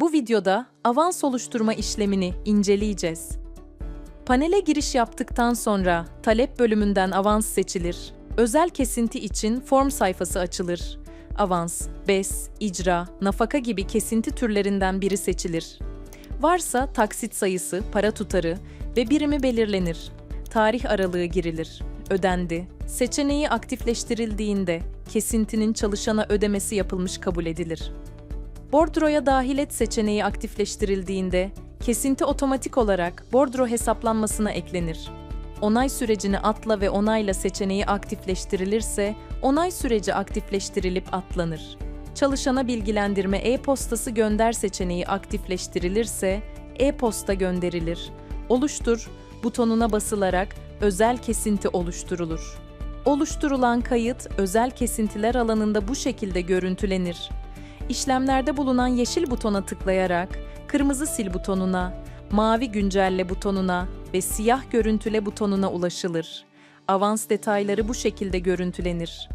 Bu videoda avans oluşturma işlemini inceleyeceğiz. Panele giriş yaptıktan sonra talep bölümünden avans seçilir. Özel kesinti için form sayfası açılır. Avans, BES, icra, nafaka gibi kesinti türlerinden biri seçilir. Varsa taksit sayısı, para tutarı ve birimi belirlenir. Tarih aralığı girilir. Ödendi. Seçeneği aktifleştirildiğinde kesintinin çalışana ödemesi yapılmış kabul edilir. Bordroya dahil et seçeneği aktifleştirildiğinde kesinti otomatik olarak bordro hesaplanmasına eklenir. Onay sürecini atla ve onayla seçeneği aktifleştirilirse onay süreci aktifleştirilip atlanır. Çalışana bilgilendirme e-postası gönder seçeneği aktifleştirilirse e-posta gönderilir. Oluştur butonuna basılarak özel kesinti oluşturulur. Oluşturulan kayıt özel kesintiler alanında bu şekilde görüntülenir. İşlemlerde bulunan yeşil butona tıklayarak kırmızı sil butonuna, mavi güncelle butonuna ve siyah görüntüle butonuna ulaşılır. Avans detayları bu şekilde görüntülenir.